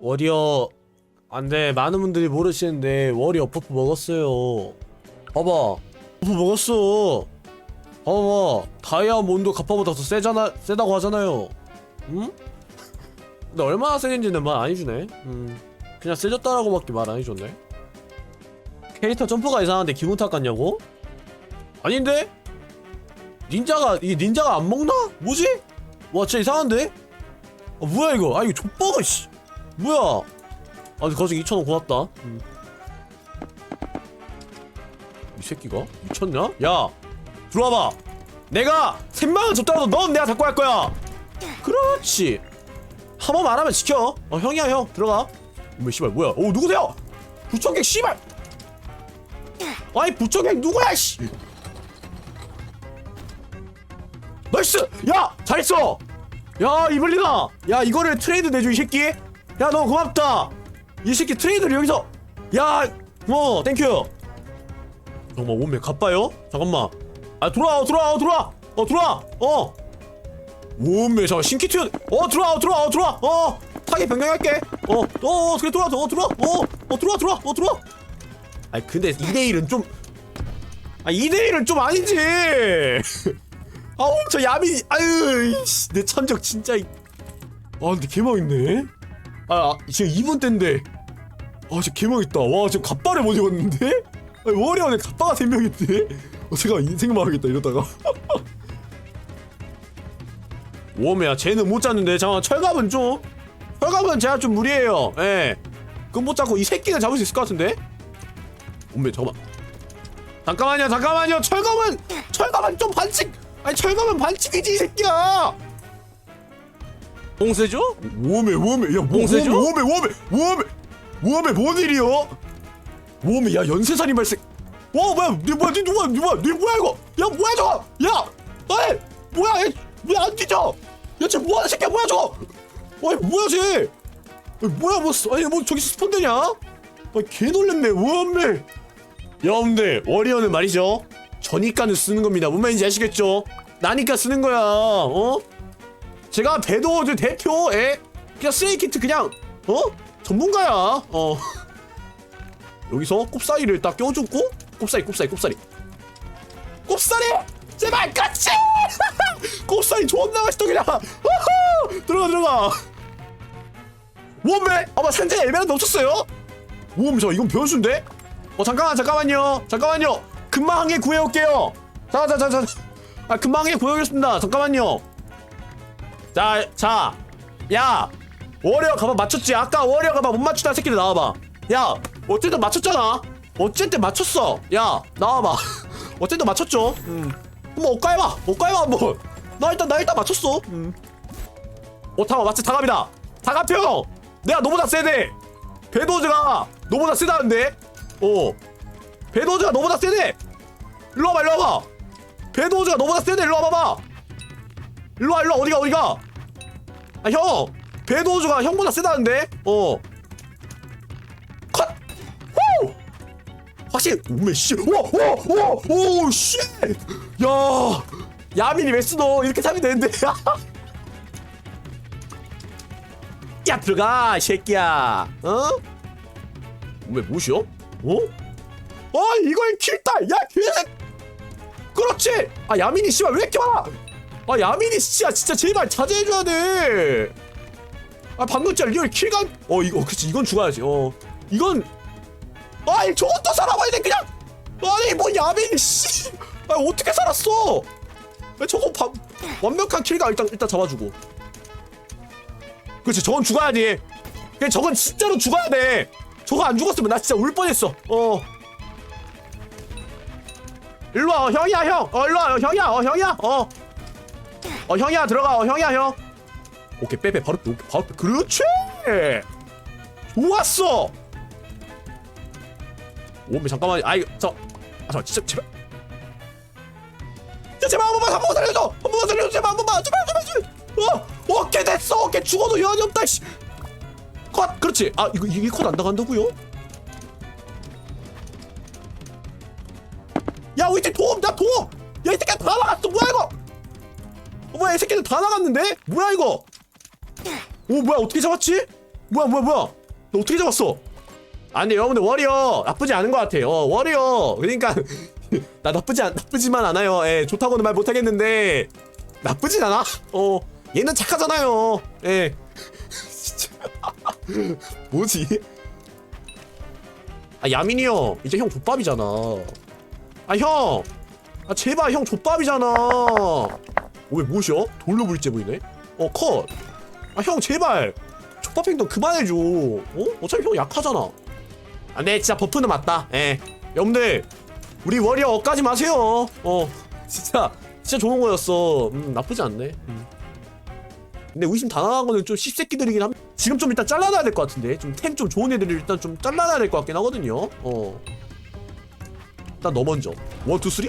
워리어 안돼 많은 분들이 모르시는데 워리어 버프 먹었어요 봐봐 버프 먹었어 봐봐 다이아몬드 갑파보다 더 세잖아 세다고 하잖아요 응? 근데 얼마나 세진지는 말 안 해주네 음 그냥 세졌다라고 밖에 말 안 해줬네 캐릭터 점프가 이상한데 기분 탓같냐고? 아닌데? 닌자가 이게 닌자가 안 먹나? 뭐지? 와 진짜 이상한데? 아 뭐야 이거 아 이거 족버거 씨 뭐야? 아 거저기 2천원 고맙다. 음. 이 새끼가? 미쳤냐? 야 들어와봐. 내가 3만 원 줬더라도 넌 내가 갖고 갈 거야. 그렇지. 한 번만 안 하면 지켜. 어 형이야 형. 들어가. 어머 씨발 뭐야? 오 누구세요? 부총객 씨발! 아이 부총객 누구야 씨! 나이스! 야 잘했어! 야 이블리나! 야 이거를 트레이드 내줘 이 새끼 야너 고맙다. 이 새끼 트레이드를 여기서. 야뭐 땡큐. 잠깐만 오메 가빠요? 잠깐만. 아 들어와 어, 들어와 어, 들어와. 어 들어와. 어. 오메 잠깐 신키 튀어 어 들어와 어 들어와 어 들어와. 어. 타겟 변경할게. 어어 어, 어떻게 들어와 어 들어와. 어어 들어와 들어와 어 들어와. 아니 근데 2대1은 좀 아 2대1은 좀 아니지. 아우 저 야미 아유 이씨, 내 천적 진짜 이- 아 근데 개망있네 아, 아 지금 2분 때인데. 아 진짜 개망있다. 와 지금 갑바를 못 입었는데? 아니 워리 안에 갑바가 3명인데? 어 잠깐 인생 망하겠다 이러다가. 오메야 쟤는 못 잡는데. 잠깐 철갑은 좀 철갑은 제가 좀 무리해요. 예. 그건 못 잡고 이 새끼는 잡을 수 있을 것 같은데? 오메 잠깐만. 잠깐만요 잠깐만요. 철검은 철검은 좀 반칙. 아니 철검은 반칙이지 이 새끼야 봉쇄죠? 워메 워메 야 봉쇄죠? 워메 워메 워메 워메 뭔 일이요? 워메 야 연쇄살인 발생. 와 뭐야 니 뭐야 니 누구야 니 뭐야 니 뭐야 이거? 야 뭐야 저거? 야 어이 뭐야 왜안 뒤져 야쟤 뭐하는 새끼야 뭐야 저거? 어이 뭐야 쟤? 어이, 뭐야 뭐 아니 뭐 저기 스폰 되냐? 아개 놀랬네 워메 여러분들 워리어는 말이죠. 저니까는 쓰는 겁니다. 뭔 말인지 아시겠죠? 나니까 쓰는 거야 어 제가 배도워즈 대표 에 그냥 쓰레기키트 그냥 어? 전문가야. 어. 여기서 꼽사리를 딱 껴주고 꼽사리 꼽사리 꼽사리 꼽사리 제발 같이! 꼽사리 존나 맛있다 그냥. 우후! 들어가 들어가. 원배? 아마 산재 에메랄드 없었어요? 오, 저 이건 변수인데? 어 잠깐만 잠깐만요. 잠깐만요. 금방 한 개 구해올게요. 자자자자. 아 금방 한 개 구해오겠습니다. 잠깐만요 자 자 야 워리어 가봐 맞췄지? 아까 워리어 가봐 못 맞추다 새끼들 나와봐. 야 어쨌든 맞췄잖아. 어쨌든 맞췄어. 야 나와봐. 어쨌든 맞췄죠? 음. 한번 엇가해봐. 엇가해봐 한번. 나 일단 나 일단 맞췄어. 음어 잠깐 맞지? 다갑이다. 다갑형 내가 너보다 세대 배도즈가 너보다 세다는데? 어. 배도즈가 너보다 세대! 일로 와봐, 일로 와봐! 배도즈가 너보다 세대, 일로 와봐봐! 일로 와, 일로 와, 어디가, 어디가! 아, 형! 배도즈가 형보다 세다는데? 어. 컷! 후! 확실히, 오메, 씨! 와, 와, 와! 오, 씨! 야! 야민이 왜 쓰노? 이렇게 사면 되는데. 야 들어가 이 새끼야 어? 왜 무시여? 어? 어 이걸 킬다 야 개새 그렇지 아 야민이 씨발 왜 이렇게 많아 아 야민이 씨야 진짜 제발 자제해줘야 돼 아 방금 진짜 리얼 킬간 어 이거 그치 이건 죽어야지 어. 이건 아이 저것도 살아봐야 돼 그냥! 아니 뭐 야민이 씨 아 어떻게 살았어? 왜 저거 바, 완벽한 킬가 일단 일단 잡아주고. 그렇지 저건 죽어야지. 그냥 저건 진짜로 죽어야 돼. 저거 안 죽었으면 나 진짜 울 뻔했어. 어. 일로 와 어, 형이야 형 어 일로 와 어, 형이야. 어 형이야. 어 어 형이야 들어가. 어 형이야 형. 오케이 빼빼. 바로 빼 바로 빼 그렇지! 좋았어! 오메 잠깐만. 아이 저 아, 잠깐 진짜 제발. 야, 제발 한 번만 한 번만 살려줘! 한 번만 살려줘 제발 한 번만! 제발 제발 제발! 어 오케이 됐어! 오케이 죽어도 여한이 없다 씨. 컷! 그렇지. 아 이거 이게 컷안 나간다고요? 야 우리 팀 도움! 나 도움! 야이 새끼 다 나갔어! 뭐야 이거 어, 뭐야 이 새끼들 다 나갔는데? 뭐야 이거? 오 뭐야 어떻게 잡았지? 뭐야 뭐야 뭐야? 너 어떻게 잡았어? 아 근데 여러분들 워리어. 나쁘지 않은 것 같아요. 어, 워리어. 그러니까 나 나쁘지 않, 나쁘지만 않아요. 예 좋다고는 말 못하겠는데. 나쁘진 않아. 어 얘는 착하잖아요. 예. 진짜. 뭐지? 아 야민이 형. 이제 형 족밥이잖아. 아형. 아 제발 형 족밥이잖아 어, 왜 뭐셔 돌로 물째 보이네 어 컷 아 형 제발 족밥 행동 그만해줘 어 어차피 형 약하잖아 아, 네, 진짜 버프는 맞다. 예. 여러분들, 우리 워리어 억까지 마세요. 어, 진짜, 진짜 좋은 거였어. 음, 나쁘지 않네. 음. 근데 의심 당한 거는 좀 씹새끼들이긴 합니다. 지금 좀 일단 잘라놔야 될 것 같은데. 좀 템 좀 좋은 애들을 일단 좀 잘라놔야 될 것 같긴 하거든요. 어. 일단 너 먼저. 원, 투, 쓰리?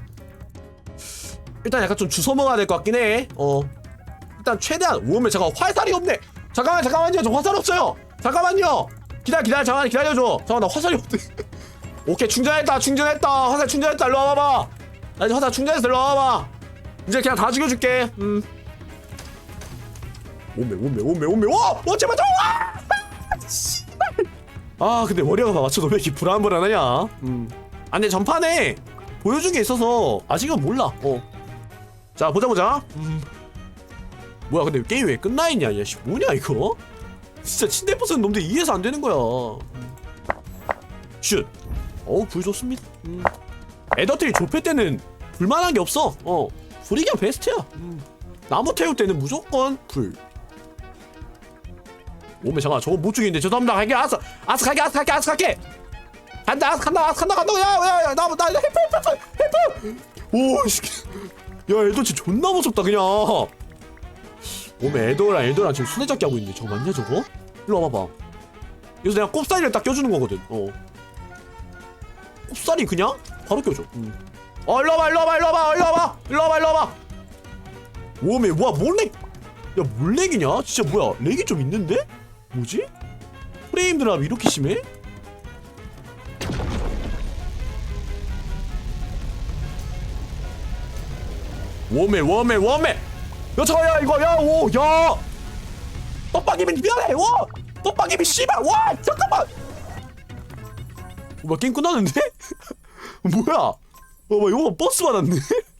일단 약간 좀 주워 먹어야 될 것 같긴 해 어. 일단 최대한 오메 잠깐 화살이 없네. 잠깐만 잠깐만요. 저 화살 없어요. 잠깐만요. 기다려 기다려 잠깐 기다려줘. 잠깐 나 화살이 없네. 오케이 충전했다 충전했다. 화살 충전했다. 일로 와봐봐. 나 이제 화살 충전했어 일로 와봐봐. 이제 그냥 다 죽여줄게. 음. 오메 오메 오메 오메. 와! 와 제발 좀 와! 씨발. 아 근데 머리가 맞춰도 왜 이렇게 불안불안하냐? 음아 근데 전판에 보여준 게 있어서 아직은 몰라. 어 자 보자 보자. 음. 뭐야 근데 게임 왜 끝나 있냐 야씨 뭐냐 이거? 진짜 침대 부수는 놈들 이해서 안 되는 거야. 음. 슛. 어우 불 좋습니다. 음. 에더트리 좁힐 때는 불만한 게 없어. 어 불이 그냥 베스트야. 음. 나무 태울 때는 무조건 불. 오메 잠깐 저거 못 죽이는데 죄송합니다. 갈게 알았어 알았어 갈게 알았어 갈게 알았어 갈게. 간다 알았어 간다 알았어 간다 간다. 야야야 나나 나, 헬프 헬프 헬프. 오씨 야 에더치 존나 무섭다 그냥 오메 에더랑 에더랑 지금 수레잡기 하고 있는데 저거 맞냐 저거? 일로 와봐봐 그래서 내가 꼽사리를 딱 껴주는 거거든 어 꼽사리 그냥 바로 껴줘. 음. 어 일로 와봐 일로 와봐 일로 와봐 일로 와봐 일로 와봐 일로 와봐. 오메 뭐야 몰렉? 야 몰렉이냐? 진짜 뭐야 렉이 좀 있는데? 뭐지? 프레임 드랍이 이렇게 심해? 워메 워메 워메 야 저야 이거 야오야 떡밥이면 미안해 와 떡밥이면 씨발 와 잠깐만 뭐야 게임 끝나는데? 뭐야? 어, 뭐 이거 버스 받았네?